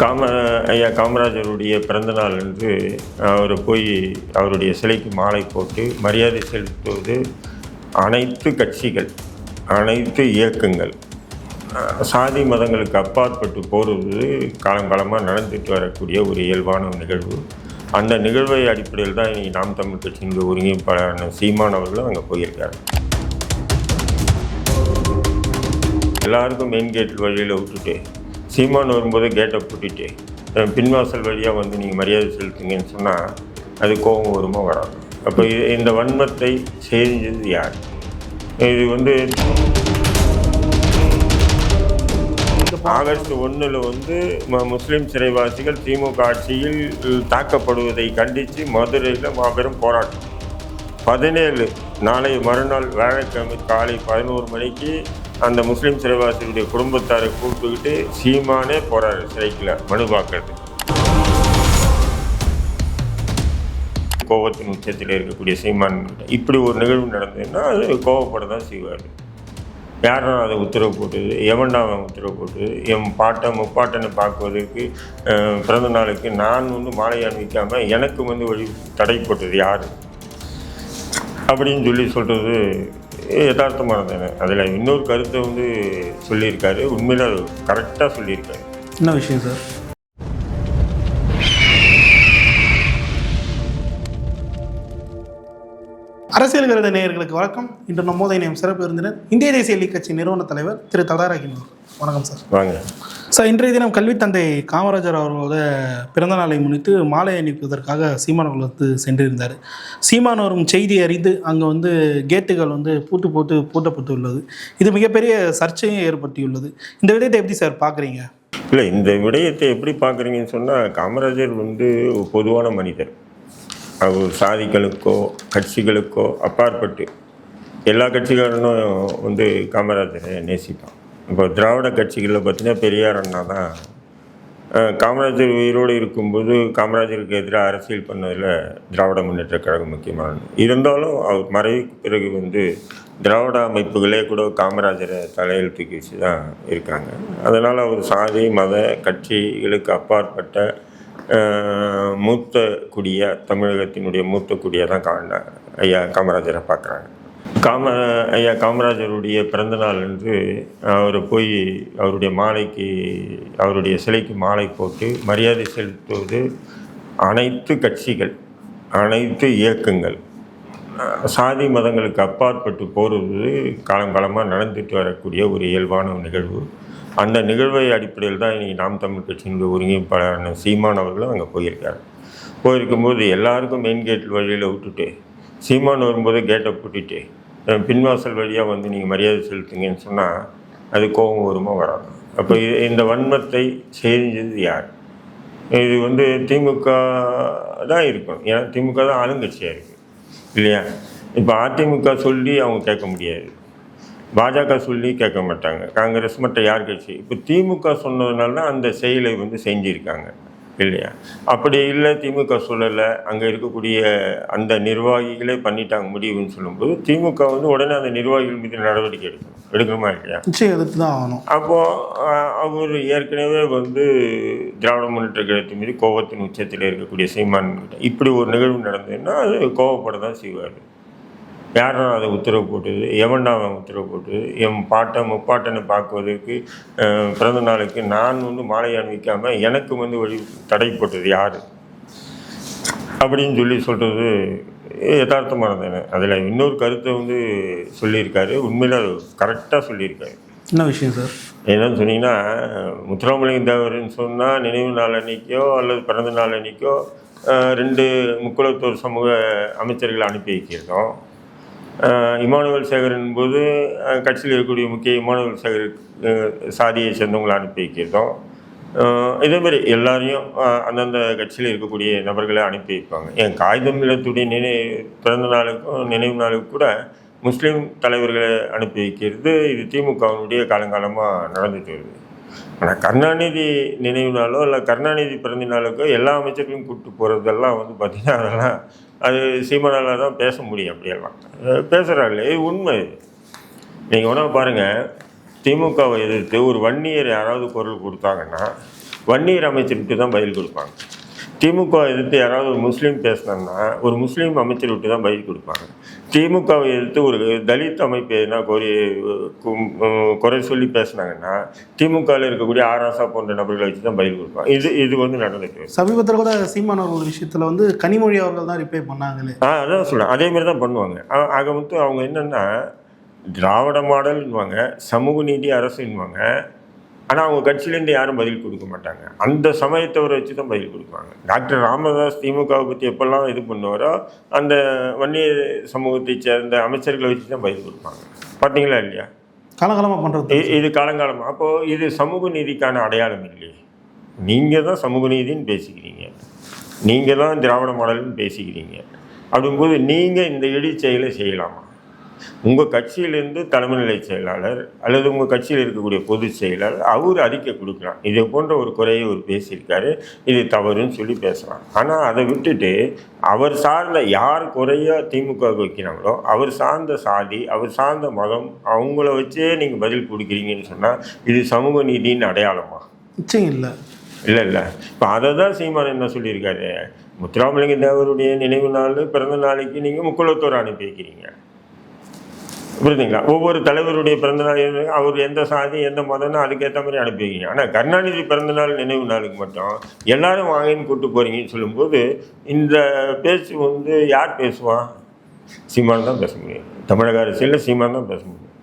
காம ஐயா காமராஜருடைய பிறந்தநாள் என்று அவர் போய் அவருடைய சிலைக்கு மாலை போட்டு மரியாதை செலுத்துவது அனைத்து கட்சிகள் அனைத்து இயக்கங்கள் சாதி மதங்களுக்கு அப்பாற்பட்டு போடுவது காலங்காலமாக நடந்துட்டு வரக்கூடிய ஒரு இயல்பான நிகழ்வு. அந்த நிகழ்வை அடிப்படையில் தான் இன்னைக்கு நாம் தமிழ் கட்சியின் ஒருங்கிணைப்பாளரான சீமான் அவர்களும் அங்கே போயிருக்காரு. எல்லாருக்கும் மெயின் கேட் வழியில் விட்டுட்டு சீமான் வரும்போது கேட்டை பூட்டிட்டு பின்வாசல் வழியாக வந்து நீங்கள் மரியாதை செலுத்துங்கன்னு சொன்னால் அது கோபம் வருமா வராது. அப்போ இது- இந்த வன்மத்தை செஞ்சது யார்? இது வந்து ஆகஸ்ட் ஒன்றில் வந்து ம- சிறைவாசிகள் திமுக ஆட்சியில் தாக்கப்படுவதை கண்டித்து மதுரையில் மாபெரும் போராட்டம். பதினேழு நாளை மறுநாள் வியாழக்கிழமை காலை பதினோரு மணிக்கு அந்த முஸ்லீம் சிறைவாசியுடைய குடும்பத்தாரை கூப்பிட்டுக்கிட்டு சீமானே போறாரு சிறைக்கில் மனு பார்க்கறது கோபத்தின் உச்சத்தில் இருக்கக்கூடிய சீமான் இப்படி ஒரு நிகழ்வு நடந்ததுன்னா அது கோவப்பட தான் செய்வார். யாரா அதை உத்தரவு போட்டது? எவன்டா அவன் உத்தரவு போட்டது? என் பாட்டை முப்பாட்டனை பார்க்குவதற்கு பிறந்த நாளுக்கு நான் வந்து மாலை அணிவிக்காமல் எனக்கு வந்து வழி தடை போட்டது யார்? அப்படின்னு சொல்லி சொல்கிறது யதார்த்தமானது அதில் இன்னொரு கருத்தை வந்து சொல்லியிருக்காரு. உண்மையில் அது கரெக்டாக சொல்லியிருக்காரு. என்ன விஷயம் சார் அரசியல் கருத நேயர்களுக்கு வணக்கம். இன்று நம்மோதை நேம் சிறப்பு விருந்தினர் இந்திய தேசிய லீக் கட்சி நிறுவன தலைவர் திரு ததாராகின் வணக்கம் சார் வாங்க. சார் இன்றைய தினம் கல்வித்தந்தை காமராஜர் அவர்களோட பிறந்த நாளை முன்னிட்டு மாலை அணிப்பதற்காக சீமான் அவர்கள் வந்து சென்றிருந்தார். சீமான் வரும் செய்தி அறிந்து அங்கே வந்து கேட்டுகள் வந்து பூட்டு போட்டு பூட்டப்பட்டுள்ளது. இது மிகப்பெரிய சர்ச்சையும் ஏற்பட்டியுள்ளது இந்த விடயத்தை எப்படி சார் பார்க்குறீங்க? இல்லை இந்த விடயத்தை எப்படி பார்க்குறீங்கன்னு சொன்னால் காமராஜர் வந்து பொதுவான மனிதர். அவர் சாதிகளுக்கோ கட்சிகளுக்கோ அப்பாற்பட்டு எல்லா கட்சிக்காரனும் வந்து காமராஜரை நேசிப்பான் இப்போ திராவிட கட்சிகளில் பார்த்தீங்கன்னா பெரியார் அண்ணா தான். காமராஜர் உயிரோடு இருக்கும்போது காமராஜருக்கு எதிராக அரசியல் பண்ணதில் திராவிட முன்னேற்ற கழகம் முக்கியமானது இருந்தாலும் அவர் மறைவுக்கு பிறகு வந்து திராவிட அமைப்புகளே கூட காமராஜரை தலையில் தூக்கி வச்சு தான் இருக்காங்க. அதனால் அவர் சாதி மத கட்சிகளுக்கு அப்பாற்பட்ட மூத்த குடியாக தமிழகத்தினுடைய மூத்த குடியாக தான் காண ஐயா காமராஜரை பார்க்குறாங்க. காம ஐயா காமராஜருடைய பிறந்தநாள் என்று அவர் போய் அவருடைய மாலைக்கு அவருடைய சிலைக்கு மாலை போட்டு மரியாதை செலுத்துவது அனைத்து கட்சிகள் அனைத்து இயக்கங்கள் சாதி மதங்களுக்கு அப்பாற்பட்டு போகிறது காலங்காலமாக நடந்துட்டு வரக்கூடிய ஒரு இயல்பான நிகழ்வு. அந்த நிகழ்வை அடிப்படையில் தான் இன்னைக்கு நாம் தமிழ் கட்சியினுடைய ஒருங்கிணைப்பாளரான சீமான் அவர்களும் அங்கே போயிருக்காரு. போயிருக்கும்போது எல்லாருக்கும் மெயின் கேட் வழியில் விட்டுட்டு சீமான் வரும்போது கேட்டை பூட்டிட்டு பின்வாசல் வழியாக வந்து நீங்கள் மரியாதை செலுத்துங்கன்னு சொன்னால் அது கோபம் வருமா வராது. அப்போ இது- இந்த வன்மத்தை செஞ்சது யார்? இது வந்து திமுக தான் இருக்கும் ஏன்னா திமுக தான் ஆளுங்கட்சியாக இருக்குது இல்லையா? இப்போ அதிமுக சொல்லி அவங்க கேட்க முடியாது. பாஜக சொல்லி கேட்க மாட்டாங்க. காங்கிரஸ் மற்ற யார் கட்சி? இப்போ திமுக சொன்னதுனால தான் அந்த செயலை வந்து செஞ்சுருக்காங்க. இல்லையா? அப்படி இல்லை திமுக சொல்லலை அங்கே இருக்கக்கூடிய அந்த நிர்வாகிகளே பண்ணிட்டாங்க முடிவுன்னு சொல்லும்போது திமுக வந்து உடனே அந்த நிர்வாகிகள் மீது நடவடிக்கை எடுக்கணும். எடுக்கணுமா இல்லையா? நிச்சயம் எதிர்த்து தான் ஆகணும். அப்போது அவர் ஏற்கனவே வந்து திராவிட முன்னேற்ற கழகத்தின் மீது கோபத்தின் உச்சத்தில் இருக்கக்கூடிய சீமான் இப்படி ஒரு நிகழ்வு நடந்ததுன்னா அது கோவப்பட தான் செய்வார். யாரா அதை உத்தரவு போட்டது எவன்டா அவன் உத்தரவு போட்டது என் பாட்டை முப்பாட்டனை பார்க்குவதற்கு பிறந்த நாளுக்கு நான் வந்து மாலை அணிவிக்காமல் எனக்கு வந்து வழி தடை போட்டது யார்? அப்படின்னு சொல்லி சொல்கிறது யதார்த்தமானது தானே அதில் இன்னொரு கருத்தை வந்து சொல்லியிருக்காரு. உண்மையில் அது கரெக்டாக சொல்லியிருக்காரு. என்ன விஷயம் சார்? என்னன்னு சொன்னீங்கன்னா முத்துராமலிங்க தேவர்னு சொன்னால் நினைவு நாள் அன்னைக்கோ அல்லது பிறந்த நாள் அன்னைக்கோ ரெண்டு முக்குளத்தூர் சமூக அமைச்சர்களை அனுப்பி வைக்கிறதும் அஹ், இமானுவல் சேகரன் போது கட்சியில் இருக்கக்கூடிய முக்கிய இமானுவல் சேகர் சாதியை சேர்ந்தவங்களை அனுப்பி வைக்கிறதும் இதேமாரி எல்லாரையும் அந்தந்த கட்சியில் இருக்கக்கூடிய நபர்களை அனுப்பி வைப்பாங்க. என் காகிதம் இல்லத்துடைய நினை பிறந்த நாளுக்கும் நினைவு நாளுக்கும் கூட முஸ்லீம் தலைவர்களை அனுப்பி வைக்கிறது இது திமுகவினுடைய காலங்காலமாக நடந்துட்டு வருது. ஆனால் கருணாநிதி நினைவு நாளோ இல்லை கருணாநிதி பிறந்த நாளுக்கோ எல்லா அமைச்சர்களையும் கூப்பிட்டு போகிறதெல்லாம் வந்து பார்த்திங்கன்னா அதெல்லாம் அது சீமானால் தான் பேச முடியும் அப்படியெல்லாம் பேசுகிறாங்களே இது உண்மை. நீங்கள் உணவு பாருங்கள் திமுகவை எதிர்த்து ஒரு வன்னியர் யாராவது குரல் கொடுத்தாங்கன்னா வன்னியர் அமைச்சர்கிட்ட தான் பதில் கொடுப்பாங்க. திமுக எதிர்த்து யாராவது ஒரு முஸ்லீம் பேசினோம்னா ஒரு முஸ்லீம் அமைச்சர் விட்டு தான் பதில் கொடுப்பாங்க. திமுகவை எதிர்த்து ஒரு தலித் அமைப்பு எதுனா கோரி குறை சொல்லி பேசுனாங்கன்னா திமுகவில் இருக்கக்கூடிய ஆராசா போன்ற நபர்களை வச்சு தான் பதில் கொடுப்பாங்க. இது இது வந்து நடந்துட்டு. சமீபத்தில் கூட சீமான் அவர்கள் விஷயத்தில் வந்து கனிமொழி அவர்கள் தான் ரிப்ளை பண்ணாங்களே. ஆ அதான் சொல்கிறேன் அதே மாதிரி தான் பண்ணுவாங்க. ஆக மொத்தம் அவங்க என்னென்னா திராவிட மாடல்னுவாங்க சமூக நீதி அரசுன்னுவாங்க ஆனால் அவங்க கட்சியிலேருந்து யாரும் பதில் கொடுக்க மாட்டாங்க. அந்த சமயத்தவரை வச்சு தான் பதில் கொடுப்பாங்க. டாக்டர் ராமதாஸ் திமுகவை பற்றி எப்பெல்லாம் இது பண்ணுவாரோ அந்த வன்னியர் சமூகத்தை சேர்ந்த அமைச்சர்களை வச்சு தான் பதில் கொடுப்பாங்க. பார்த்தீங்களா இல்லையா? காலகாலமாக பண்ணுறது இது காலங்காலமாக அப்போது இது சமூக நீதிக்கான அடையாளம் இல்லையே. நீங்கள் தான் சமூக நீதின்னு பேசிக்கிறீங்க. நீங்கள் தான் திராவிட மாடல்னு பேசிக்கிறீங்க. அப்படிங்கும்போது நீங்கள் இந்த இடி செயலை செய்யலாமா? உங்கள் கட்சியிலேருந்து தலைமை நிலை செயலாளர் அல்லது உங்கள் கட்சியில் இருக்கக்கூடிய பொதுச் செயலாளர் அவர் அறிக்கை கொடுக்கலாம். இதை போன்ற ஒரு குறையை அவர் பேசியிருக்காரு. இது தவறுன்னு சொல்லி பேசலாம். ஆனால் அதை விட்டுட்டு அவர் சார்ந்த யார் குறைய திமுக வைக்கிறாங்களோ அவர் சார்ந்த சாதி அவர் சார்ந்த மதம் அவங்கள வச்சே நீங்கள் பதில் கொடுக்குறீங்கன்னு சொன்னால் இது சமூக நீதியின் அடையாளமா? நிச்சயம் இல்லை. இல்லை இல்லை. இப்போ அதை தான் சீமான் என்ன சொல்லியிருக்காரு? முத்துராமலிங்க தேவருடைய நினைவு நாள் பிறந்த நாளைக்கு நீங்கள் முக்குளத்தோர் அனுப்பி வைக்கிறீங்க. புரியுதுங்களா? ஒவ்வொரு தலைவருடைய பிறந்த நாள் எது- அவர் எந்த சாதி எந்த மதம்னு அதுக்கேற்ற மாதிரி அனுப்பி வைக்கிறீங்க ஆனால் கருணாநிதி பிறந்த நாள் நினைவு நாளுக்கு மட்டும் எல்லாரும் வாங்கன்னு கூப்பிட்டு போகிறீங்கன்னு சொல்லும்போது இந்த பேச்சு வந்து யார் பேசுவான் சீமான் தான் பேச முடியும். தமிழக அரசியலில் சீமான் தான் பேச முடியும்.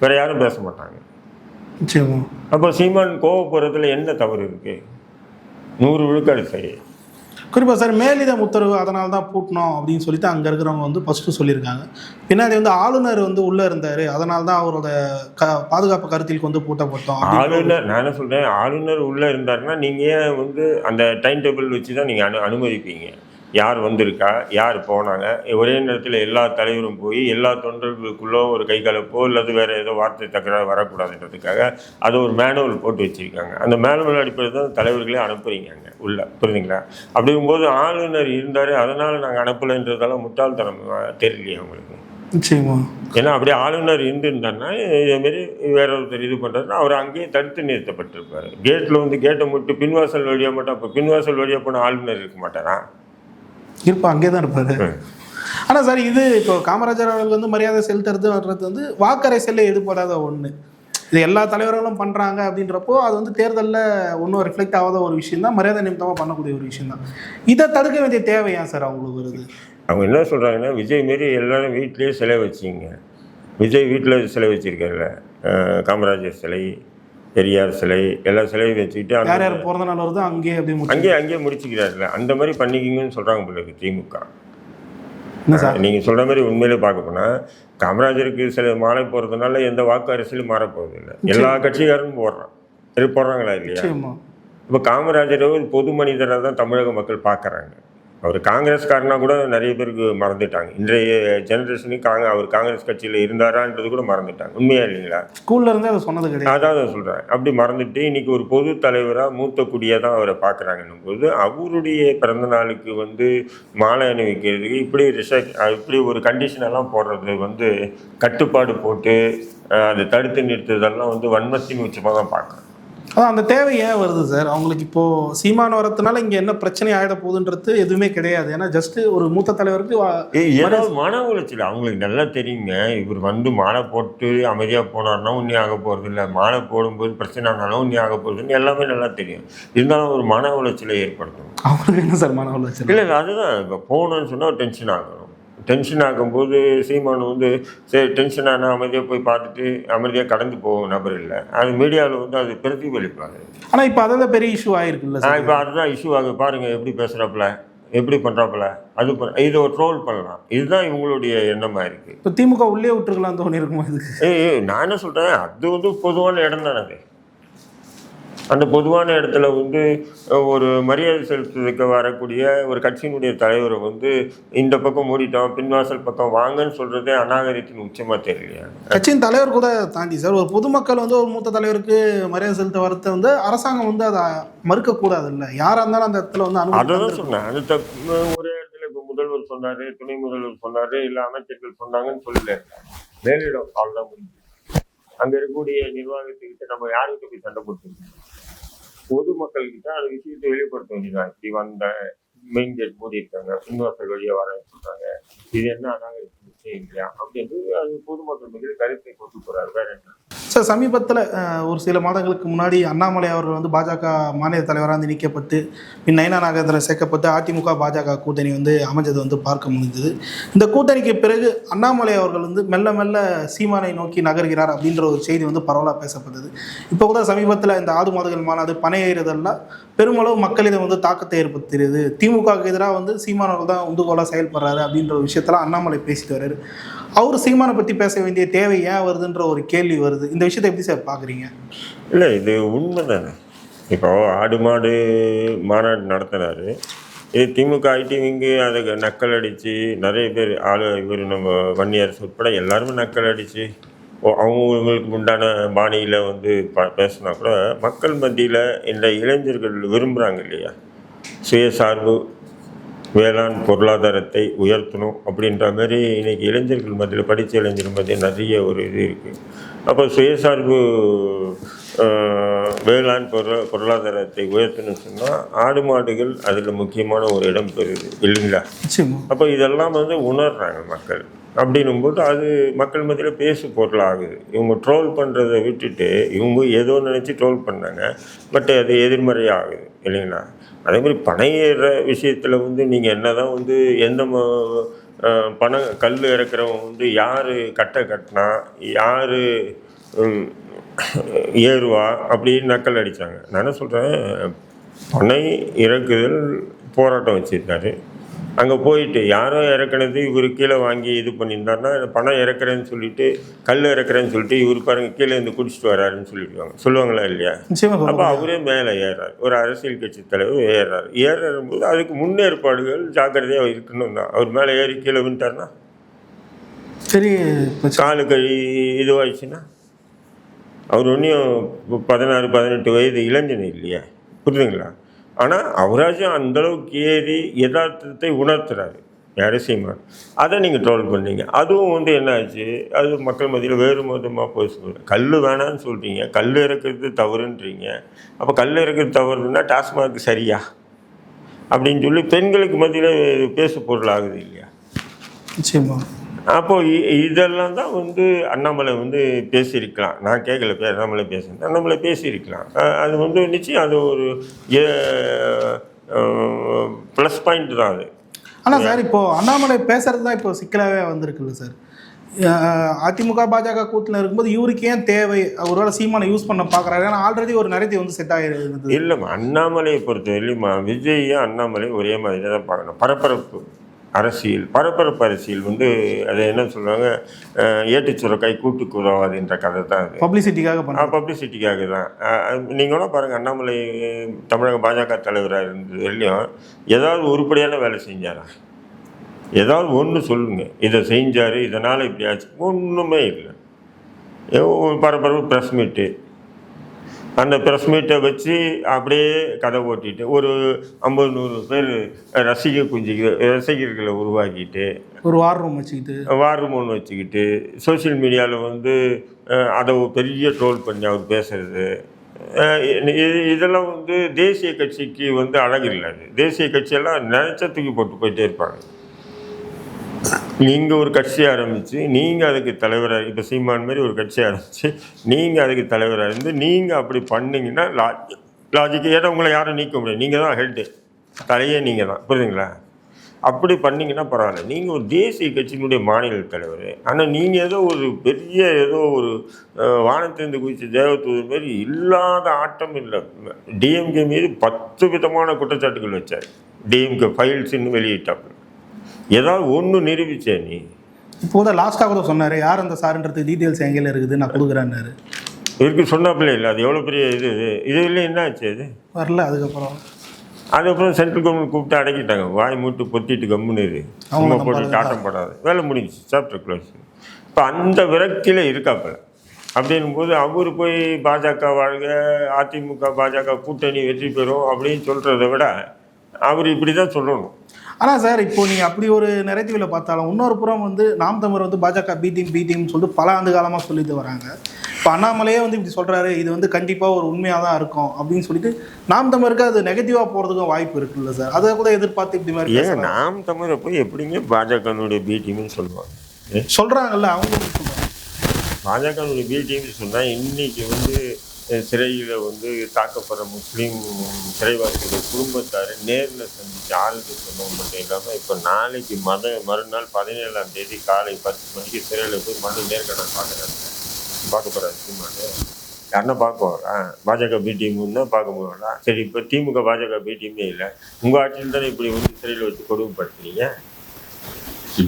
வேறு யாரும் பேச மாட்டாங்க. அப்போ சீமான் கோவப்படுறதுல என்ன தவறு இருக்கு? நூறு விழுக்காடு சரி. குறிப்பாக சார் மேலிடம் உத்தரவு அதனால தான் பூட்டணும் அப்படின்னு சொல்லிட்டு அங்கே இருக்கிறவங்க வந்து ஃபஸ்ட்டு சொல்லியிருக்காங்க. பின்னாடி வந்து ஆளுநர் வந்து உள்ளே இருந்தார். அதனால தான் அவரோட க பாதுகாப்பு கருத்தில் கொண்டு பூட்டப்பட்டோம் ஆளுநர் நான் என்ன சொல்கிறேன் ஆளுநர் உள்ளே இருந்தாருன்னா நீங்கள் வந்து அந்த டைம் டேபிள் வச்சு தான் நீங்கள் அனு அனுமதிப்பீங்க? யார் வந்திருக்கா யார் போனாங்க ஒரே நேரத்தில் எல்லா தலைவரும் போய் எல்லா தொண்டர்களுக்குள்ளோ ஒரு கை கலப்போ அல்லது வேற ஏதோ வார்த்தை தக்கராறு வரக்கூடாதுன்றதுக்காக அது ஒரு மேனுவல் போட்டு வச்சிருக்காங்க. அந்த மேனுவல் அடிப்படையில் தான் தலைவர்களே அனுப்புறீங்க அங்க உள்ள புரியுதுங்களா அப்படிங்கும்போது ஆளுநர் இருந்தார் அதனால நாங்கள் அனுப்பலைன்றதெல்லாம் முட்டாள்தனம் தெரியலையே அவங்களுக்கு. நிச்சயமா. ஏன்னா அப்படியே ஆளுநர் இருந்திருந்தாருன்னா இதேமாரி வேற ஒருத்தர் இது பண்ணுறாருன்னா அவர் அங்கேயே தடுத்து நிறுத்தப்பட்டிருப்பாரு. கேட்டில் வந்து கேட்டை மட்டும் பின்வாசல் வழியாக மட்டும் அப்போ பின்வாசல் வழியாக போன ஆளுநர் இருக்க மாட்டாரா? இருப்பா அங்கே தான் இருப்பாரு. ஆனால் சார் இது இப்போ காமராஜர் அவர்கள் வந்து மரியாதை செலுத்துறது வர்றது வந்து வாக்கரசியலில் ஈடுபடாத ஒன்று இது எல்லா தலைவர்களும் பண்ணுறாங்க அப்படின்றப்போ அது வந்து தேர்தலில் ஒன்றும் ரிஃப்ளெக்ட் ஆகாத ஒரு விஷயம் தான் மரியாதை நிமித்தமாக பண்ணக்கூடிய ஒரு விஷயம் தான். இதை தடுக்க வேண்டிய தேவை ஏன் சார் அவங்களுக்கு வருது? அவங்க என்ன சொல்கிறாங்கன்னா விஜய் மாரி எல்லாரும் வீட்டிலேயே சிலை வச்சிங்க. விஜய் வீட்டில் சிலை வச்சிருக்காருல்ல அஹ் காமராஜர் சிலை. பெரியார் சிலை எல்லா சிலையும் வச்சுக்கிட்டு யார் யார் பிறந்த நாள் வருதோ அங்கேயே அப்படியே அங்கேயே அங்கேயே முடிச்சுக்கிறாருல்ல. அந்த மாதிரி பண்ணிக்கிங்கன்னு சொல்கிறாங்க போல இருக்கு திமுக. நீங்கள் சொல்கிற மாதிரி உண்மையிலே பார்க்க போனால் காமராஜருக்கு சில மாலை போகிறதுனால எந்த வாக்கு அரசியலும் மாறப்போகுது இல்லை எல்லா கட்சிக்காரரும் போடுறான். சரி போடுறாங்களா இல்லையா? இப்போ காமராஜரை ஒரு பொது மனிதராக தான் தமிழக மக்கள் பார்க்குறாங்க. அவர் காங்கிரஸ்காரனா கூட நிறைய பேருக்கு மறந்துட்டாங்க. இன்றைய ஜெனரேஷனுக்கு காங்க அவர் காங்கிரஸ் கட்சியில் இருந்தாரான்றது கூட மறந்துட்டாங்க. உண்மையா இல்லைங்களா? ஸ்கூல்ல இருந்தே அதை சொன்னது கிடையாது. அதான் நான் சொல்கிறேன் அப்படி மறந்துட்டு இன்னைக்கு ஒரு பொது தலைவராக மூத்த குடியாக தான் அவரை பார்க்குறாங்கன்னும் போது அவருடைய பிறந்த நாளுக்கு வந்து மாலை அணிவிக்கிறதுக்கு இப்படி ரிசர்ச் இப்படி ஒரு கண்டிஷன் எல்லாம் போடுறது வந்து கட்டுப்பாடு போட்டு அதை தடுத்து நிறுத்துறதெல்லாம் வந்து வன்மத்தின் உச்சமாக தான் பார்க்குறேன் அதான் அந்த தேவை ஏன் வருது சார்? அவங்களுக்கு இப்போ சீமான வரதுனால இங்க என்ன பிரச்சனை ஆயிட போகுதுன்றது எதுவுமே கிடையாது. ஏன்னா ஜஸ்ட் ஒரு மூத்த தலைவருக்கு ஏதோ மன உளைச்சல். அவங்களுக்கு நல்லா தெரியுங்க. இவர் வந்து மாலை போட்டு அமைதியாக போனார்னா உன்னி ஆக போகிறது இல்லை. மாலை போடும்போது பிரச்சனை ஆனாலும் உன்னி ஆக போகிறதுன்னு எல்லாமே நல்லா தெரியும். இருந்தாலும் ஒரு மன உளைச்சலை ஏற்படுத்தும். அவருக்கு என்ன சார் மன உளைச்சல்? இல்லை இல்லை அதுதான். இப்போ போகணும்னு சொன்னால் டென்ஷன் ஆகணும் டென்ஷன் ஆகும்போது சீமானு வந்து சரி டென்ஷன் ஆனால் அமைதியாக போய் பார்த்துட்டு அமைதியாக கடந்து போகும் நபர் இல்லை. அது மீடியாவில் வந்து அது பிரதிபலிப்பாங்க ஆனா இப்போ அதான் பெரிய இஷ்யூ ஆயிருக்குல்ல ஆ இப்போ அதுதான் இஷ்யூ ஆகுது. பாருங்க எப்படி பேசுகிறாப்புல எப்படி பண்ணுறாப்புல அது இதை ஒரு ட்ரோல் பண்ணலாம். இதுதான் இவங்களுடைய எண்ணமாக இருக்குது இப்போ திமுக உள்ளே விட்டுருக்கலாம் தோணி இருக்குமா இதுக்கு? ஏய், நான் என்ன சொல்கிறேன் அது வந்து பொதுவான இடம் தானே அது. அந்த பொதுவான இடத்துல வந்து ஒரு மரியாதை செலுத்துறதுக்கு வரக்கூடிய ஒரு கட்சியினுடைய தலைவரை வந்து இந்த பக்கம் மூடிட்டோம் பின்வாசல் பக்கம் வாங்கன்னு சொல்கிறதே அநாகரிகத்தின் உச்சமாக தெரியலையா? கட்சியின் தலைவர் கூட தாண்டி சார் ஒரு பொதுமக்கள் வந்து ஒரு மூத்த தலைவருக்கு மரியாதை செலுத்த வரத்தை வந்து அரசாங்கம் வந்து அதை மறுக்கக்கூடாது இல்லை யாராக இருந்தாலும் அந்த இடத்துல வந்து அதை தான் சொன்னேன். தப்பு ஒரே இடத்துல இப்போ முதல்வர் சொன்னார் துணை முதல்வர் சொன்னார் இல்லை அமைச்சர்கள் சொன்னாங்கன்னு சொல்லல. மேலிடம் அவ்வளோதான் முடிஞ்சு அங்கே இருக்கக்கூடிய நிர்வாகத்துக்கிட்ட நம்ம யாருக்கிட்ட போய் சண்டை போட்டுருக்கோம் பொதுமக்கள்கிட்ட அந்த விஷயத்தை வெளிப்படுத்த வேண்டியதான் இப்படி வந்த மெயின் கேட் மூடி இருக்காங்க. இன்னொருத்தர் வழியா சொல்றாங்க. இது என்ன அநாகரிக விஷயம் இல்லையா? அப்படின்னு அது பொதுமக்கள் மீது கருத்தை கொண்டு போறாரு. வேற என்ன? சார் சமீபத்தில் ஒரு சில மாதங்களுக்கு முன்னாடி அண்ணாமலை அவர்கள் வந்து பாஜக மாநில தலைவராக வந்து நீக்கப்பட்டு பின் நயனா நாகேந்திரன் சேர்க்கப்பட்டு அதிமுக பாஜக கூட்டணி வந்து அமைஞ்சது வந்து பார்க்க முடிந்தது. இந்த கூட்டணிக்கு பிறகு அண்ணாமலை அவர்கள் வந்து மெல்ல மெல்ல சீமானை நோக்கி நகர்கிறார் அப்படின்ற ஒரு செய்தி வந்து பரவலாக பேசப்பட்டது. இப்போ கூட சமீபத்தில் இந்த ஆடு மாதங்கள் மாநாடு பணையேறதெல்லாம் ஏறுதல்லாம் பெருமளவு மக்களிடம் வந்து தாக்கத்தை ஏற்படுத்துகிறது திமுகவுக்கு எதிராக வந்து சீமானவர்கள் தான் உந்துகோலாக செயல்படுறாரு அப்படின்ற ஒரு விஷயத்தெல்லாம் அண்ணாமலை பேசிட்டு வர்றாரு. அவர் சீமானை பற்றி பேச வேண்டிய தேவை ஏன் வருதுன்ற ஒரு கேள்வி வருது. இந்த விஷயத்தை எப்படி சார் பார்க்குறீங்க? இல்லை இது உண்மை தானே. இப்போ ஆடு மாடு மாநாடு நடத்தினாரு இது திமுக ஐடி விங்கு அதுக்கு நக்கல் அடித்து நிறைய பேர் ஆளு இவர் நம்ம வன்னியரசு உட்பட எல்லாருமே நக்கல் அடித்து அவங்களுக்கு உண்டான பாணியில் வந்து ப பேசினா கூட மக்கள் மத்தியில் இந்த இளைஞர்கள் விரும்புகிறாங்க இல்லையா? சுயசார்பு வேளாண் பொருளாதாரத்தை உயர்த்தணும் அப்படின்ற மாதிரி இன்னைக்கு இளைஞர்கள் மத்தியில் படித்த இளைஞர்கள் மத்தியில் நிறைய ஒரு இது இருக்குது அப்போ சுயசார்பு வேளாண் பொருளா பொருளாதாரத்தை உயர்த்தணும்னு சொன்னால் ஆடு மாடுகள் அதில் முக்கியமான ஒரு இடம் பெறுது இல்லைங்களா? அப்போ இதெல்லாம் வந்து உணர்றாங்க மக்கள். அப்படின்னும்போது அது மக்கள் மத்தியில் பேசு பொருள் ஆகுது. இவங்க ட்ரோல் பண்ணுறதை விட்டுட்டு இவங்க ஏதோ நினச்சி ட்ரோல் பண்ணாங்க பட் அது எதிர்மறை ஆகுது இல்லைங்களா? அதே மாதிரி பனையிற விஷயத்தில் வந்து நீங்கள் என்ன தான் வந்து எந்த ம- பணம் கல் இறக்குறவங்க வந்து யார் கட்டை கட்டினா யார் ஏறுவா அப்படின்னு நக்கல் அடித்தாங்க நான் என்ன சொல்கிறேன் பனை இறக்குதல் போராட்டம் வச்சுருக்காரு. அங்கே போயிட்டு யாரோ இறக்குனது இவர் கீழே வாங்கி இது பண்ணியிருந்தாருன்னா பணம் இறக்குறேன்னு சொல்லிட்டு கல் இறக்குறேன்னு சொல்லிட்டு இவர் பாருங்க கீழே இருந்து குடிச்சிட்டு வராருன்னு சொல்லிடுவாங்க. சொல்லுவாங்களா இல்லையா? அப்போ அவரே மேலே ஏறாரு. ஒரு அரசியல் கட்சி தலைவர் ஏறாரு. ஏறும்போது அதுக்கு முன்னேற்பாடுகள் ஜாக்கிரதையாக இருக்கணும் தான். அவர் மேலே ஏறி கீழே பெரிய பிரச்சனை. காலு கழி இதுவாயிடுச்சுன்னா? அவர் ஒன்றும் பதினாறு பதினெட்டு வயது இளைஞன் இல்லையா? புரியுதுங்களா ஆனால் அவராச்சும் அந்தளவுக்கு ஏறி யதார்த்தத்தை உணர்த்துறாரு. யாரு சீமான் அதை நீங்கள் ட்ரோல் பண்ணீங்க. அதுவும் வந்து என்ன ஆச்சு? அது மக்கள் மத்தியில் வேறு மதமாக போய் சொல்லுங்கள் கல் வேணான்னு சொல்கிறீங்க கல் இறக்குறது தவறுன்றீங்க. அப்போ கல் இறக்குறது தவறுன்னா டாஸ்மாக் சரியா? அப்படின்னு சொல்லி பெண்களுக்கு மத்தியில் பேசு பொருள் ஆகுது இல்லையா? நிச்சயமா. அப்போ இ- இதெல்லாம் தான் வந்து அண்ணாமலை வந்து பேசியிருக்கலாம். நான் கேட்கல பே அண்ணாமலை பேசுனேன். அண்ணாமலை பேசியிருக்கலாம். அது வந்து நிச்சயம் அது ஒரு ப்ளஸ் பாயிண்ட் தான் அது. ஆனால் சார் இப்போ அண்ணாமலை பேசுறது தான் இப்போ சிக்கலாகவே வந்திருக்குல்ல சார். அதிமுக பாஜக கூட்டத்தில் இருக்கும்போது இவருக்கு ஏன் தேவை? ஒருவேளை சீமானை யூஸ் பண்ண பார்க்குறாரு ஏன்னா ஆல்ரெடி ஒரு நிறைய வந்து செட் ஆகிருந்தது இல்லைம்மா அண்ணாமலையை பொறுத்தவரையிலும்மா விஜயும் அண்ணாமலை ஒரே மாதிரி தான் பார்க்கணும்? பரபரப்பு. அரசியல் பரபரப்பு அரசியல் வந்து அதை என்ன சொல்லுவாங்க அஹ் ஏட்டுச் சுரக்காய் கூட்டுக்கு உதவாதுன்ற கதை தான் அது. பப்ளிசிட்டிக்காக பண்ண பப்ளிசிட்டிக்காக தான். நீங்கள் கூட பாருங்கள் அண்ணாமலை தமிழக பாஜக தலைவராக இருந்தது வரையிலும் ஏதாவது உருப்படியான வேலை செஞ்சாரா? ஏதாவது ஒன்று சொல்லுங்கள் இதை செஞ்சார் இதனால் இப்படி ஆச்சு. ஒன்றுமே இல்லை. பரபரப்பு ப்ரெஸ் மீட்டு அந்த ப்ரெஸ் மீட்டை வச்சு அப்படியே கதை ஓட்டிட்டு ஒரு ஐம்பது நூறு பேர் ரசிக குஞ்சிக ரசிகர்களை உருவாக்கிட்டு ஒரு வார் ரூம் வச்சுக்கிட்டு. வார் ரூம் ஒன்று வச்சுக்கிட்டு சோஷியல் மீடியாவில் வந்து அதை பெரிய ட்ரோல் பண்ணி அவர் பேசுறது. இது- இதெல்லாம் வந்து தேசிய கட்சிக்கு வந்து அழகு இல்லை அது. தேசிய கட்சியெல்லாம் நினைச்ச தூக்கி போட்டு போயிட்டே இருப்பாங்க. நீங்கள் ஒரு கட்சி ஆரம்பித்து நீங்கள் அதுக்கு தலைவராக இப்போ சீமான் மாதிரி ஒரு கட்சி ஆரம்பித்து நீங்கள் அதுக்கு தலைவராக இருந்து நீங்கள் அப்படி பண்ணீங்கன்னா லா லாஜிக்கு ஏன்னா உங்களை யாரும் நீக்க முடியாது. நீங்கள் தான் ஹெட்டு தலையே நீங்கள் தான். புரியுதுங்களா? அப்படி பண்ணீங்கன்னா பரவாயில்ல. நீங்கள் ஒரு தேசிய கட்சியினுடைய மாநில தலைவர். ஆனால் நீங்கள் ஏதோ ஒரு பெரிய ஏதோ ஒரு வானத்திலிருந்து குதிச்சு தேவதூதர் மாதிரி இல்லாத ஆட்டம் இல்லை. டிஎம்கே மீது பத்து விதமான குற்றச்சாட்டுகள் வச்சார். டிஎம்கே ஃபைல்ஸ்ன்னு வெளியிட்டாப்புல. ஏதாவது ஒன்று நிரூபிச்சே நீ. இப்போ கூட லாஸ்ட்டாக கூட சொன்னார் யார் அந்த சாருன்றது டீட்டெயில்ஸ் எங்கேயில் இருக்குது? நான் கொடுக்குறேன்னாரு. இவருக்கு சொன்னாப்புல இல்லை அது எவ்வளோ பெரிய இது இது இதுல என்ன ஆச்சு அது? வரல அதுக்கப்புறம். அதுக்கப்புறம் சென்ட்ரல் கவர்மெண்ட் கூப்பிட்டு அடக்கிட்டாங்க வாய் மூட்டு பொத்திட்டு கம்முன்னு சும்மா போட்டு ஆட்டம் போடாது. வேலை முடிஞ்சுச்சு சாப்டர் க்ளோஸ் இப்போ அந்த விரக்தியில் இருக்காப்புல. அப்படின்னும் போது அவர் போய் பாஜக வாழ்க அதிமுக பாஜக கூட்டணி வெற்றி பெறும் அப்படின்னு சொல்கிறத விட அவர் இப்படி தான் சொல்லணும். ஆனால் சார் இப்போ நீங்கள் அப்படி ஒரு நெரட்டிவில் பார்த்தாலும் இன்னொரு புறம் வந்து நாம் தமிழர் வந்து பாஜக பி டீம் பி டீம் சொல்லிட்டு பல ஆண்டு காலமாக சொல்லிட்டு வராங்க இப்போ அண்ணாமலையே வந்து இப்படி சொல்றாரு இது வந்து கண்டிப்பா ஒரு உண்மையா தான் இருக்கும் அப்படின்னு சொல்லிட்டு நாம் தமிழருக்கு அது நெகட்டிவா போறதுக்கும் வாய்ப்பு இருக்குல்ல சார் அதை கூட எதிர்பார்த்து இப்படி மாதிரி ஏன். நாம் தமிழை போய் எப்படிங்க பாஜகனுடைய பி டீம்னு சொல்லுவாங்க ஏ? சொல்றாங்கல்ல அவங்க சொல்றாங்க? பாஜகனுடைய பி டீம்னு சொன்னால் இன்னைக்கு வந்து சிறையில் வந்து தாக்கப்படுற முஸ்லீம் சிறைவாசிகள் குடும்பத்தார் நேரில் சந்திச்சு ஆளுக்கு சொன்னவங்க மட்டும் இல்லாமல் இப்போ நாளைக்கு மத மறுநாள் பதினேழாம் தேதி காலை பத்து மணிக்கு சிறையில் போய் மனு நேர்கடன் பார்க்குறாங்க பார்க்க போகிறாரு சீமானு யாருன்னா பார்க்க வரா பாஜக பி டீம்னு பார்க்க போகிறா சரி இப்போ திமுக பாஜக பி டீமே இல்லை. உங்கள் ஆட்சியில் தானே இப்படி வந்து சிறையில் வச்சு கொடுமைப்படுத்துறீங்க?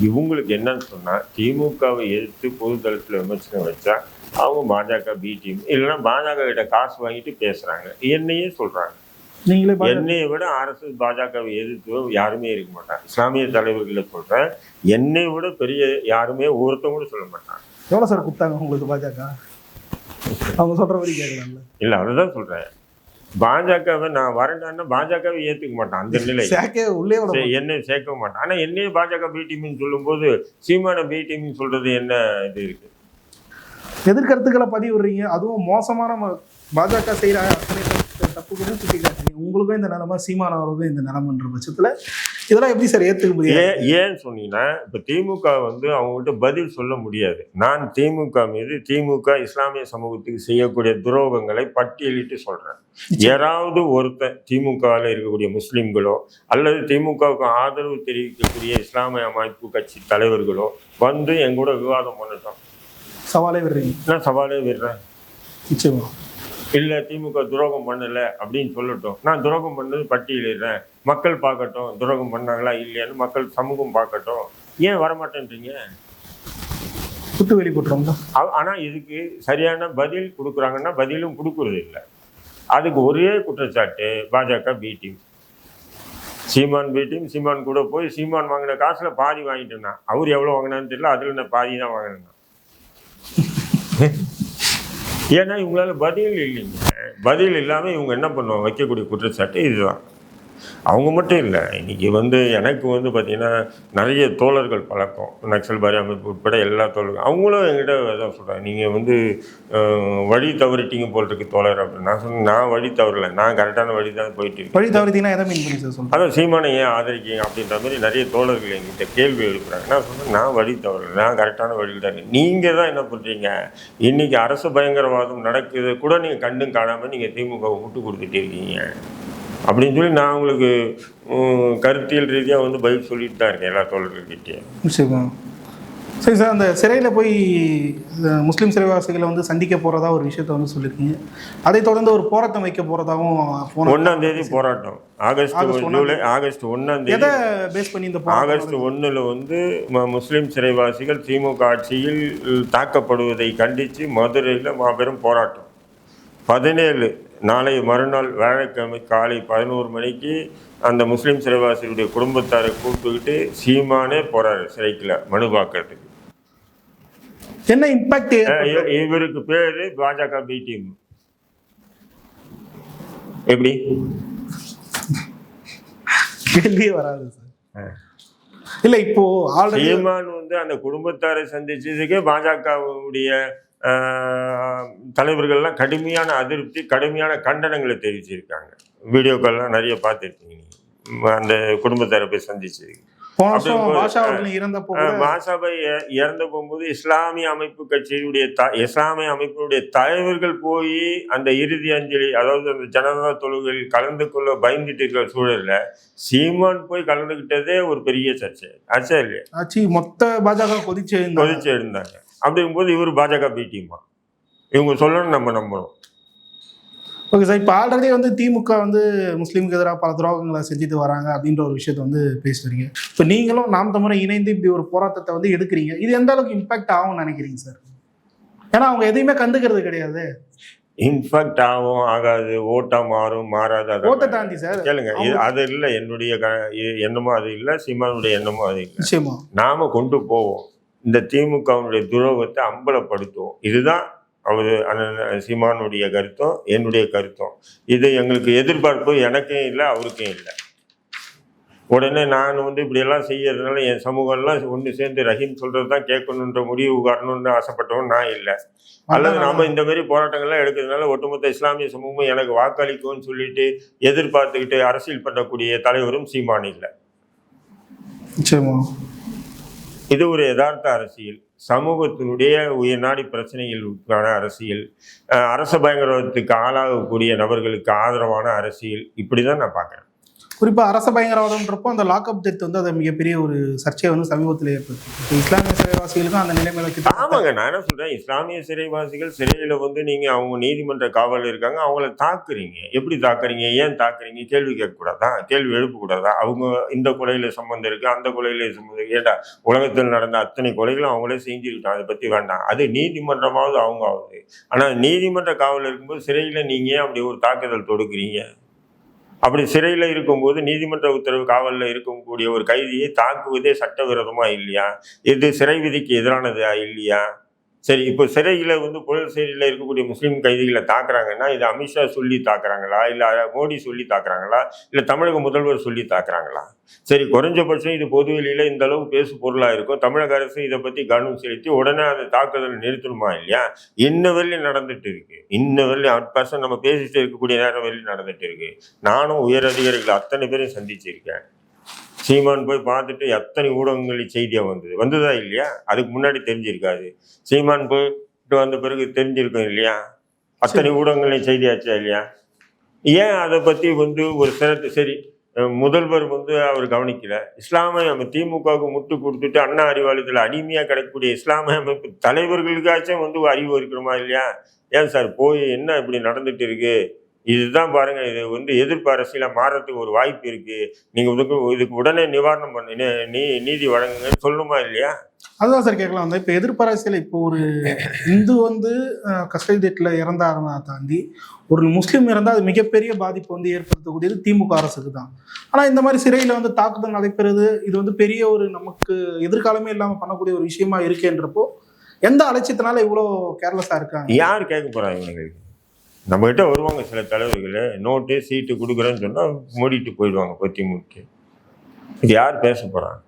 இவங்களுக்கு என்னன்னு சொன்னால் திமுகவை எதிர்த்து பொது தளத்தில் விமர்சனம் வச்சா அவங்க பாஜக பி டீம் இல்லைன்னா பாஜக கிட்ட காசு வாங்கிட்டு பேசுறாங்க. என்னையே சொல்றாங்க. நீங்களே. என்னையை விட ஆர்எஸ்எஸ் பாஜகவை எதிர்த்து யாருமே இருக்க மாட்டாங்க. இஸ்லாமிய தலைவர்களை சொல்றேன் என்னை விட பெரிய யாருமே ஒருத்தவங்க கூட சொல்ல மாட்டாங்க. எவ்வளவு சார் கொடுத்தாங்க உங்களுக்கு பாஜக? அவங்க சொல்ற மாதிரி கேட்கலாம்ல. இல்ல அதுதான் சொல்றேன். பாஜகவை நான் வரேன்னா பாஜகவை ஏத்துக்க மாட்டான் அந்த நிலை சேக்கே உள்ளே என்னை சேர்க்க மாட்டான். ஆனா என்னையே பாஜக பி டீம்னு சொல்லும்போது சீமான பி டீம்னு சொல்றது என்ன இது இருக்கு? எதிர்கருத்துக்களை பதிவு விடுறீங்க அதுவும் மோசமான பாஜக செய்யற அத்தனை தப்பு- தப்புகளையும் சுட்டி காட்டுறீங்க உங்களுக்கும் இந்த நிலைமை சீமானவர்களுக்கும் இந்த நிலைமைன்ற பட்சத்துல இதெல்லாம் எப்படி சார் ஏத்துக்க முடியாது? ஏன் ஏன் சொன்னீங்கன்னா இப்ப திமுக வந்து அவங்ககிட்ட பதில் சொல்ல முடியாது. நான் திமுக மீது திமுக இஸ்லாமிய சமூகத்துக்கு செய்யக்கூடிய துரோகங்களை பட்டியலிட்டு சொல்றேன். யாராவது ஒருத்தன் திமுகவில் இருக்கக்கூடிய முஸ்லிம்களோ அல்லது திமுகவுக்கு ஆதரவு தெரிவிக்கக்கூடிய இஸ்லாமிய அமைப்பு கட்சி தலைவர்களோ வந்து என் கூட விவாதம் பண்ணட்டும். சவாலே விடுறீங்க. நான் சவாலே விடுறேன். நிச்சயமா. இல்லை திமுக துரோகம் பண்ணல அப்படின்னு சொல்லட்டும். நான் துரோகம் பண்ணது பட்டியலிடுறேன் மக்கள் பார்க்கட்டும் துரோகம் பண்ணாங்களா இல்லையான்னு மக்கள் சமூகம் பார்க்கட்டும். ஏன் வரமாட்டேன்றீங்க? குத்து வெளிப்பட்டுறோம்ல ஆ- ஆனா இதுக்கு சரியான பதில் கொடுக்குறாங்கன்னா பதிலும் கொடுக்கறது இல்லை. அதுக்கு ஒரே குற்றச்சாட்டு BJP B team Seeman B team Seeman கூட போய் சீமான் வாங்கின காசுல பாதி வாங்கிட்டேன்னா அவர் எவ்வளவு வாங்கினான்னு தெரியல அதுல நான் பாதி தான் வாங்கினேன் ஏன்னா இவங்களால பதில் இல்லைங்க. பதில் இல்லாமல் இவங்க என்ன பண்ணுவாங்க? வைக்கக்கூடிய குற்றச்சாட்டு இதுதான். அவங்க மட்டும் இல்லை. இன்னைக்கு வந்து எனக்கு வந்து பார்த்தீங்கன்னா நிறைய தோழர்கள் பழக்கம். நக்சல் பாரி அமைப்பு உட்பட எல்லா தோழர்கள். அவங்களும் என்கிட்ட அதான் சொல்கிறாங்க நீங்கள் வந்து வழி தவறிட்டீங்க போல் இருக்கு தோழர் அப்படின்னு. நான் சொன்னேன் நான் வழி தவறல. நான் கரெக்டான வழி தான் போயிட்டு இருக்கேன் வழி தவறுதீங்கன்னா எதை மீன் பண்ணி சார் சொல்றேன் அதான் சீமானை ஏன் ஆதரிக்கீங்க அப்படின்ற மாதிரி நிறைய தோழர்கள் என்கிட்ட கேள்வி எழுப்புறாங்க. நான் சொன்னேன் நான் வழி தவறல. நான் கரெக்டான வழியில் தான் நீங்கள் தான் என்ன பண்ணுறீங்க இன்னைக்கு அரசு பயங்கரவாதம் நடக்குது. கூட நீங்கள் கண்டும் காணாமல் நீங்கள் திமுகவை விட்டு கொடுத்துட்டே இருக்கீங்க. அப்படின்னு சொல்லி நான் உங்களுக்கு கருத்தியல் ரீதியாக வந்து பதில் சொல்லிட்டு தான் இருக்கேன் எல்லா தோழர்கள்கிட்டயும். நிச்சயமா. சரி சார் அந்த சிறையில் போய் முஸ்லீம் சிறைவாசிகளை வந்து சந்திக்க போகிறதா ஒரு விஷயத்த வந்து சொல்லியிருக்கீங்க அதை தொடர்ந்து ஒரு போராட்டம் வைக்க போகிறதாவும் போன ஒன்றாம் தேதி போராட்டம். ஆகஸ்ட் ஜூலை ஆகஸ்ட் ஒன்றாம் தேதி. பேஸ் பண்ணி இந்த ஆகஸ்ட் ஒன்றில் வந்து முஸ்லிம் சிறைவாசிகள் திமுக ஆட்சியில் தாக்கப்படுவதை கண்டித்து மதுரையில் மாபெரும் போராட்டம். பதினேழு நாளை மறுநாள் வியாழக்கிழமை காலை பதினோரு மணிக்கு அந்த முஸ்லிம் சிறைவாசிகளுடைய குடும்பத்தாரை கூப்பிட்டுக்கிட்டு சீமானே போறாரு சிறைக்குள்ள மனு பார்க்கறதுக்கு. என்ன இம்பாக்ட் இவருக்கு பேரு பாஜக பி டீம் எப்படி? கேள்வியே வராது சார். இல்லை இப்போ சீமான் வந்து அந்த குடும்பத்தாரை சந்திச்சதுக்கே பாஜகவுடைய தலைவர்கள்லாம் கடுமையான அதிருப்தி கடுமையான கண்டனங்களை தெரிவிச்சிருக்காங்க. வீடியோக்கள்லாம் நிறைய பார்த்துருக்கீங்க. அந்த குடும்பத்தாரை போய் சந்திச்சது போன வருஷம் அப்படிங்கும்போது, பாஷா அவர்கள் இறந்தப்போ கூட மாசாபை இறந்து போகும்போது இஸ்லாமிய அமைப்பு கட்சியுடைய த இஸ்லாமிய அமைப்பினுடைய தலைவர்கள் போய் அந்த இறுதி அஞ்சலி அதாவது அந்த ஜனதா தொழுகையில் கலந்து கொள்ள பயந்துட்டு இருக்கிற சூழல்ல சீமான் போய் கலந்துக்கிட்டதே ஒரு பெரிய சர்ச்சை. ஆச்சா இல்லையா? மொத்த பாஜக கொதிச்சு. கொதிச்சு எழுந்தாங்க அப்படிங்கும்போது இவர் பாஜக பி டீமா. இவங்க சொல்லணும் நம்ம நம்பணும் ஓகே சார் இப்போ ஆல்ரெடி வந்து திமுக வந்து முஸ்லீமுக்கு எதிராக பல துரோகங்களை செஞ்சுட்டு வராங்க அப்படின்ற ஒரு விஷயத்த வந்து பேசுறீங்க. இப்போ நீங்களும் நாம் தமிழர் இணைந்து இப்படி ஒரு போராட்டத்தை வந்து எடுக்கிறீங்க. இது எந்த அளவுக்கு இம்பாக்ட் ஆகும்னு நினைக்கிறீங்க சார்? ஏன்னா அவங்க எதையுமே கண்டுக்கிறது கிடையாது. இன்ஃபேக்ட் ஆகும் ஆகாது ஓட்டா மாறும் மாறாது அது ஓட்ட தாண்டி சார். கேளுங்க அது இல்லை என்னுடைய க- எ- எண்ணமும் அது இல்லை சீமானுடைய எண்ணமும் அது இல்லை. நாம கொண்டு போவோம். இந்த திமுகவுடைய துரோகத்தை அம்பலப்படுத்துவோம். இதுதான் அவர் அண்ணன் சீமானுடைய கருத்தும் என்னுடைய கருத்தும். இது எங்களுக்கு எதிர்பார்ப்பு எனக்கும் இல்லை அவருக்கும் இல்லை. உடனே நான் வந்து இப்படியெல்லாம் செய்யறதுனால என் சமூகம்லாம் ஒன்று சேர்ந்து ரஹீம் சொல்கிறது தான் கேட்கணுன்ற முடிவு வரணும்னு ஆசைப்பட்டவன் நான் இல்லை. அல்லது நாம் இந்த மாதிரி போராட்டங்கள்லாம் எடுக்கிறதுனால ஒட்டுமொத்த இஸ்லாமிய சமூகமும் எனக்கு வாக்களிக்கும்னு சொல்லிட்டு எதிர்பார்த்துக்கிட்டு அரசியல் பண்ணக்கூடிய தலைவரும் சீமான் இல்லை. நிச்சயமா. இது ஒரு யதார்த்த அரசியல். சமூகத்தினுடைய உயர்நாடி பிரச்சனைகளுக்கான அரசியல். அரச பயங்கரவாதத்துக்கு ஆளாகக்கூடிய நபர்களுக்கு ஆதரவான அரசியல். இப்படி தான் நான் பார்க்குறேன். குறிப்பாக அரச பயங்கரவாதம்ன்றப்போ அந்த லாக்அப் டெத் வந்து அது மிகப்பெரிய ஒரு சர்ச்சையை வந்து சமீபத்தில் ஏற்படுத்தி இஸ்லாமிய சிறைவாசிகளுக்கும் அந்த நிலைமையில ஆமாங்க நான் என்ன சொல்கிறேன் இஸ்லாமிய சிறைவாசிகள் சிறையில் வந்து நீங்கள் அவங்க நீதிமன்ற காவல் இருக்காங்க அவங்கள தாக்குறீங்க. எப்படி தாக்குறீங்க? ஏன் தாக்குறீங்க? கேள்வி கேட்கக்கூடாதா? கேள்வி எழுப்பக்கூடாதா? அவங்க இந்த கொலையில் சம்மந்தம் இருக்குது அந்த கொலையில் சம்மந்தம் இருக்கு. ஏடா உலகத்தில் நடந்த அத்தனை கொலைகளும் அவங்களே செஞ்சுக்கிட்டோம் அதை பற்றி வேண்டாம். அது நீதிமன்றமாவது அவங்க ஆகுது. ஆனால் நீதிமன்ற காவல் இருக்கும்போது சிறையில் நீங்கள் ஏன் அப்படி ஒரு தாக்குதல் தொடுக்குறீங்க? அப்படி சிறையில் இருக்கும்போது நீதிமன்ற உத்தரவு காவலில் இருக்கக்கூடிய ஒரு கைதியை தாக்குவதே சட்டவிரோதமாக இல்லையா? இது சிறை விதிக்கு எதிரானதா இல்லையா? சரி இப்போ சிறையில் வந்து புழல் சிறையில் இருக்கக்கூடிய முஸ்லீம் கைதிகளை தாக்குறாங்கன்னா இது அமித்ஷா சொல்லி தாக்குறாங்களா? இல்லை மோடி சொல்லி தாக்குறாங்களா? இல்லை தமிழக முதல்வர் சொல்லி தாக்குறாங்களா? சரி குறைஞ்சபட்சம் இது பொதுவெளியில் இந்த அளவு பேசு பொருளாக இருக்கும். தமிழக அரசு இதை பற்றி கவனம் செலுத்தி உடனே அதை தாக்குதல் நிறுத்தணுமா இல்லையா? இன்ன வரையிலும் நடந்துட்டு இருக்கு. இன்ன வரலையும் அட் பர்சன் நம்ம பேசிட்டு இருக்கக்கூடிய நேரம் வரையிலும் நடந்துட்டு இருக்கு. நானும் உயர் அதிகாரிகள் அத்தனை பேரையும் சந்திச்சிருக்கேன். சீமான் போய் பார்த்துட்டு எத்தனை ஊடகங்களில் செய்தியாக வந்தது? வந்ததா இல்லையா? அதுக்கு முன்னாடி தெரிஞ்சிருக்காது. சீமான் போயிட்டு வந்த பிறகு தெரிஞ்சிருக்கும் இல்லையா? அத்தனை ஊடகங்களில் செய்தியாச்சா இல்லையா? ஏன் அதை பற்றி வந்து ஒரு சிறப்பு சரி முதல்வர் வந்து அவர் கவனிக்கல. இஸ்லாமிய நம்ம திமுகவுக்கு முட்டு கொடுத்துட்டு அண்ணா அறிவாலயத்தில் அடிமையாக கிடைக்கக்கூடிய இஸ்லாமிய அமைப்பு தலைவர்களுக்காச்சும் வந்து அறிவு இருக்கணுமா இல்லையா? ஏன் சார் போய் என்ன இப்படி நடந்துட்டு இருக்கு? இதுதான் பாருங்க இது வந்து எதிர்ப்பு அரசியல மாறதுக்கு ஒரு வாய்ப்பு இருக்கு. நீங்க இதுக்கு இதுக்கு உடனே நிவாரணம் பண்ணு நீ- நீதி வழங்குங்கன்னு சொல்லணுமா இல்லையா? அதுதான் சார் கேட்கலாம். வந்து இப்போ எதிர்ப்பரசியல் இப்போ ஒரு இந்து வந்து கஸ்டடி டேட்டில் இறந்தாருன்னா தாண்டி ஒரு முஸ்லீம் இறந்தால் அது மிகப்பெரிய பாதிப்பு வந்து ஏற்படுத்தக்கூடியது திமுக அரசுக்கு தான். ஆனால் இந்த மாதிரி சிறையில் வந்து தாக்குதல் நடைபெறுது. இது வந்து பெரிய ஒரு நமக்கு எதிர்காலமே இல்லாமல் பண்ணக்கூடிய ஒரு விஷயமா இருக்கேன்றப்போ எந்த அலட்சியத்தினால இவ்வளோ கேர்லெஸ்ஸாக இருக்காங்க? யார் கேட்க போறாங்க இவங்களுக்கு நம்ம கிட்ட வருவாங்க சில தலைவர்கள் நோட்டு சீட்டு கொடுக்குறேன்னு சொன்னா மூடிட்டு போயிடுவாங்க பத்தி முட்டி இது யார் பேச போறாங்க?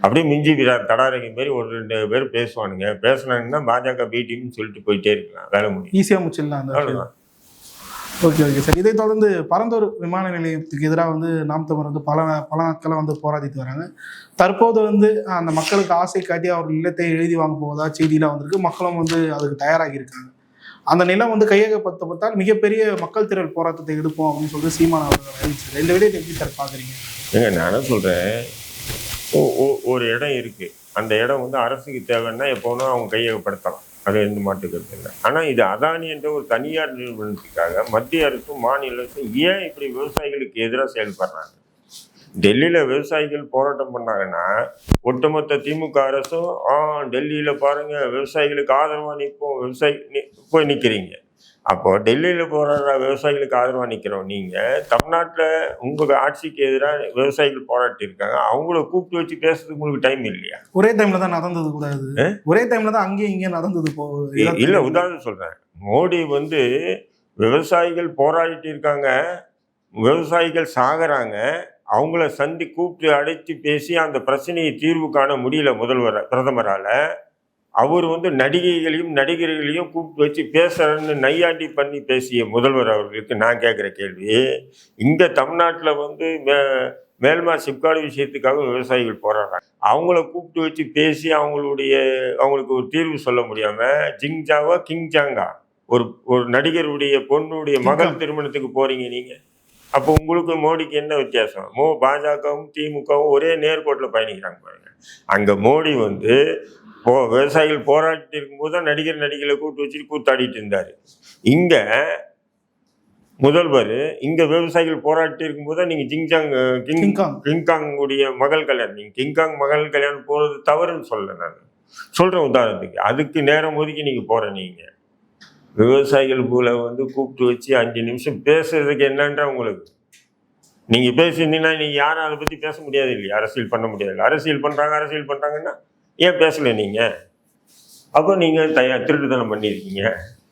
அப்படியே மிஞ்சி விழா- தடாரகை மாதிரி ஒரு ரெண்டு பேர் பேசுவானுங்க. பேசுனாங்கன்னா பாஜக பி டீம்னு சொல்லிட்டு போயிட்டே இருக்கலாம் வேலை முடியும் ஈஸியாக முச்சிடலாம் அந்த அவ்வளவுதான். Okay okay. சார் இதை தொடர்ந்து பரந்தூர் விமான நிலையத்துக்கு எதிராக வந்து நாம் தமிழர் வந்து பல பல நாட்களாக வந்து போராடிட்டு வராங்க. தற்போது வந்து அந்த மக்களுக்கு ஆசை காட்டி அவர் நிலத்தை எழுதி வாங்க போவதா செய்தியெலாம் வந்திருக்கு. மக்களும் வந்து அதுக்கு தயாராகி இருக்காங்க. அந்த நிலம் வந்து கையகப்படுத்தப்பட்டால் மிகப்பெரிய மக்கள் திரள் போராட்டத்தை எடுப்போம் அப்படின்னு சொல்லிட்டு சீமான் அவர்கள் அறிவிச்சார். இந்த விட எப்படி சார் பார்க்குறீங்க? ஏங்க நான் என்ன சொல்றேன். ஓ- ஓ- ஒரு இடம் இருக்கு. அந்த இடம் வந்து அரசுக்கு தேவைன்னா எப்போனா அவங்க கையகப்படுத்தலாம். அது எந்த மாட்டுக்கிறது இல்லை. ஆனால் இது அதானி என்ற ஒரு தனியார் நிறுவனத்துக்காக மத்திய அரசும் மாநில அரசும் ஏன் இப்படி விவசாயிகளுக்கு எதிராக செயல்படுறாங்க? டெல்லியில் விவசாயிகள் போராட்டம் பண்ணாங்கன்னா ஒட்டுமொத்த திமுக அரசும் ஆ டெல்லியில் பாருங்க விவசாயிகளுக்கு ஆதரவாக நிற்போம் விவசாயி போய் நிற்கிறீங்க அப்போ டெல்லியில் போராடுற விவசாயிகளுக்கு ஆதரவாக நிற்கிறோம் நீங்கள் தமிழ்நாட்டில் உங்கள் ஆட்சிக்கு எதிராக விவசாயிகள் போராட்டி இருக்காங்க. அவங்கள கூப்பிட்டு வச்சு பேசுறதுக்கு உங்களுக்கு டைம் இல்லையா? ஒரே டைம்ல தான் நடந்தது கூடாது. ஒரே டைம்ல தான் அங்கேயும் இங்கேயும் நடந்தது போ இல்ல உதாரணம் சொல்றேன். மோடி வந்து விவசாயிகள் போராடிட்டு இருக்காங்க. விவசாயிகள் சாகுறாங்க. அவங்கள சந்தி கூப்பிட்டு அழைத்து பேசி அந்த பிரச்சனையை தீர்வு காண முடியல முதல்வர் பிரதமரால. அவர் வந்து நடிகைகளையும் நடிகர்களையும் கூப்பிட்டு வச்சு பேசுறேன்னு நையாண்டி பண்ணி பேசிய முதல்வர் அவர்களுக்கு நான் கேட்குற கேள்வி இங்க தமிழ்நாட்டில் வந்து மே மேல்மா சிப்காடு விஷயத்துக்காக விவசாயிகள் போராடுறாங்க. அவங்கள கூப்பிட்டு வச்சு பேசி அவங்களுடைய அவங்களுக்கு ஒரு தீர்வு சொல்ல முடியாம ஜிங்ஜாவா கிங்ஜாங்கா? ஒரு ஒரு நடிகருடைய பொண்ணுடைய மகள் திருமணத்துக்கு போறீங்க நீங்க. அப்போ உங்களுக்கு மோடிக்கு என்ன வித்தியாசம்? மோ பாஜகவும் திமுகவும் ஒரே நேர்கோட்டில் பயணிக்கிறாங்க பாருங்க. அங்க மோடி வந்து போ விவசாயிகள் போராடிட்டு இருக்கும்போது தான் நடிகர் நடிகளை கூப்பிட்டு வச்சுட்டு கூத்தாடிட்டு இருந்தாரு. இங்க முதல்வர் இங்க விவசாயிகள் போராடிட்டு இருக்கும்போது தான் நீங்க ஜிங்ஜாங் கிங் கிங்காங் கிங்காங் உடைய மகள் கல்யாணம் நீங்க கிங்காங் மகள் கல்யாணம் போறது தவறுன்னு சொல்ல நான். சொல்றேன் உதாரணத்துக்கு அதுக்கு நேரம் ஒதுக்கி நீங்க போற நீங்க. விவசாயிகள் போல வந்து கூப்பிட்டு வச்சு அஞ்சு நிமிஷம் பேசுறதுக்கு என்னன்ற உங்களுக்கு? நீங்கள் பேசியிருந்தீங்கன்னா நீங்கள் யாரும் அதை பற்றி பேச முடியாது இல்லையா? அரசியல் பண்ண முடியாது. அரசியல் பண்ணுறாங்க அரசியல் பண்ணுறாங்கன்னா ஏன் பேசலை நீங்கள் அப்போ நீங்கள் தயா திருட்டுத்தனம் பண்ணியிருக்கீங்க.